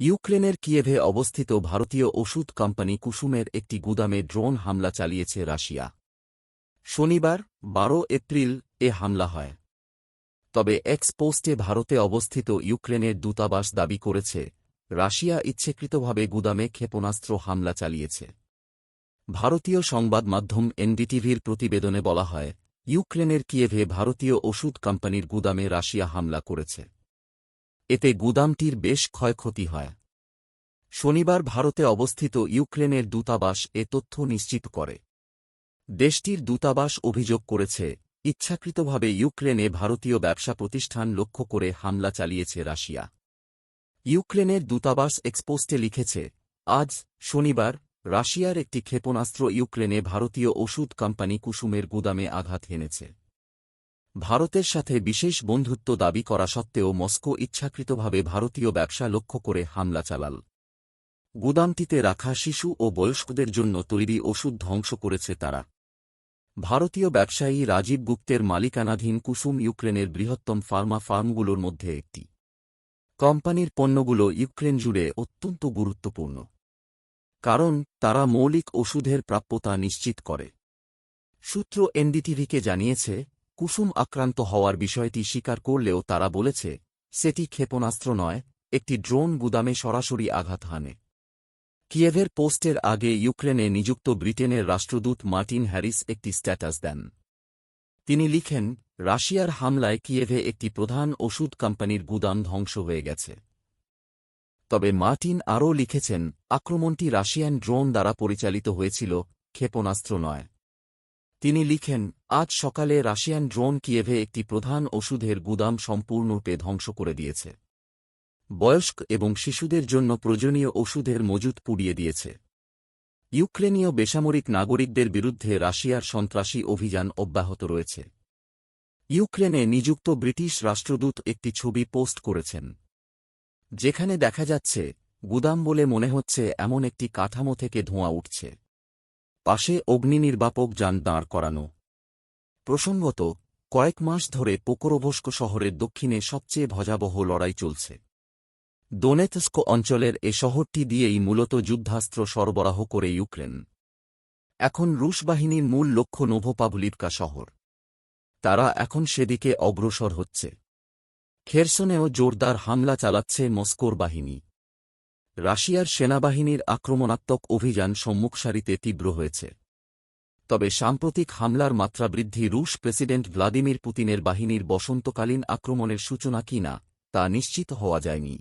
ইউক্রেনের কিয়েভে অবস্থিত ভারতীয় ওষুধ কোম্পানি কুসুমের একটি গুদামে ড্রোন হামলা চালিয়েছে রাশিয়া। শনিবার, বারো এপ্রিল, এ হামলা হয়। তবে এক্সপোস্টে ভারতে অবস্থিত ইউক্রেনের দূতাবাস দাবি করেছে, রাশিয়া ইচ্ছেকৃতভাবে গুদামে ক্ষেপণাস্ত্র হামলা চালিয়েছে। ভারতীয় সংবাদ মাধ্যম এনডিটিভির প্রতিবেদনে বলা হয়, ইউক্রেনের কিয়েভে ভারতীয় ওষুধ কোম্পানির গুদামে রাশিয়া হামলা করেছে। এতে গুদামটির বেশ ক্ষয়ক্ষতি হয়। শনিবার ভারতে অবস্থিত ইউক্রেনের দূতাবাস এ তথ্য নিশ্চিত করে। দেশটির দূতাবাস অভিযোগ করেছে, ইচ্ছাকৃতভাবে ইউক্রেনে ভারতীয় ব্যবসা প্রতিষ্ঠান লক্ষ্য করে হামলা চালিয়েছে রাশিয়া। ইউক্রেনের দূতাবাস এক্সপোস্টে লিখেছে, আজ শনিবার রাশিয়ার একটি ক্ষেপণাস্ত্র ইউক্রেনে ভারতীয় ওষুধ কোম্পানি কুসুমের গুদামে আঘাত হেনেছে। ভারতের সাথে বিশেষ বন্ধুত্ব দাবি করা সত্ত্বেও মস্কো ইচ্ছাকৃতভাবে ভারতীয় ব্যবসা লক্ষ্য করে হামলা চালাল। গুদামটিতে রাখা শিশু ও বয়স্কদের জন্য তৈরি ওষুধ ধ্বংস করেছে তারা। ভারতীয় ব্যবসায়ী রাজীব গুপ্তের মালিকানাধীন কুসুম ইউক্রেনের বৃহত্তম ফার্মা ফার্মগুলোর মধ্যে একটি। কোম্পানির পণ্যগুলো ইউক্রেন জুড়ে অত্যন্ত গুরুত্বপূর্ণ। কারণ তারা মৌলিক ওষুধের প্রাপ্যতা নিশ্চিত করে। সূত্র এনডিটিভিকে জানিয়েছে কুসুম আক্রান্ত হওয়ার বিষয়টি স্বীকার করলেও তারা বলেছে, সেটি ক্ষেপণাস্ত্র নয়, একটি ড্রোন গুদামে সরাসরি আঘাত হানে। কিয়েভের পোস্টের আগে ইউক্রেনে নিযুক্ত ব্রিটেনের রাষ্ট্রদূত মার্টিন হ্যারিস একটি স্ট্যাটাস দেন। তিনি লিখেন, রাশিয়ার হামলায় কিয়েভে একটি প্রধান ওষুধ কোম্পানির গুদাম ধ্বংস হয়ে গেছে। তবে মার্টিন আরও লিখেছেন, আক্রমণটি রাশিয়ান ড্রোন দ্বারা পরিচালিত হয়েছিল, ক্ষেপণাস্ত্র নয়। তিনি লিখেন, আজ সকালে রাশিয়ান ড্রোন কিয়েভে একটি প্রধান ওষুধের গুদাম সম্পূর্ণরূপে ধ্বংস করে দিয়েছে। বয়স্ক এবং শিশুদের জন্য প্রয়োজনীয় ওষুধের মজুত পুড়িয়ে দিয়েছে। ইউক্রেনীয় বেসামরিক নাগরিকদের বিরুদ্ধে রাশিয়ার সন্ত্রাসী অভিযান অব্যাহত রয়েছে। ইউক্রেনে নিযুক্ত ব্রিটিশ রাষ্ট্রদূত একটি ছবি পোস্ট করেছেন। যেখানে দেখা যাচ্ছে, গুদাম বলে মনে হচ্ছে এমন একটি কাঠামো থেকে ধোঁয়া উঠছে। পাশে অগ্নিনির্বাপক যান দাঁড় করানো। প্রসঙ্গত, কয়েক মাস ধরে পোকরোভস্ক শহরের দক্ষিণে সবচেয়ে ভজাবহ লড়াই চলছে। দোনেতস্কো অঞ্চলের এ শহরটি দিয়েই মূলত যুদ্ধাস্ত্র সরবরাহ করে ইউক্রেন। এখন রুশ বাহিনীর মূল লক্ষ্য নোভোপাভলিভকা শহর। তারা এখন সেদিকে অগ্রসর হচ্ছে। খেরসনেও জোরদার হামলা চালাচ্ছে মস্কোর বাহিনী। রাশিয়ার সেনাবাহিনীর আক্রমণাত্মক অভিযান সম্মুখসারিতে তীব্র হয়েছে। তবে সাম্প্রতিক হামলার মাত্রা বৃদ্ধি রুশ প্রেসিডেন্ট ভ্লাদিমির পুতিনের বাহিনীর বসন্তকালীন আক্রমণের সূচনা কিনা তা নিশ্চিত হওয়া যায়নি।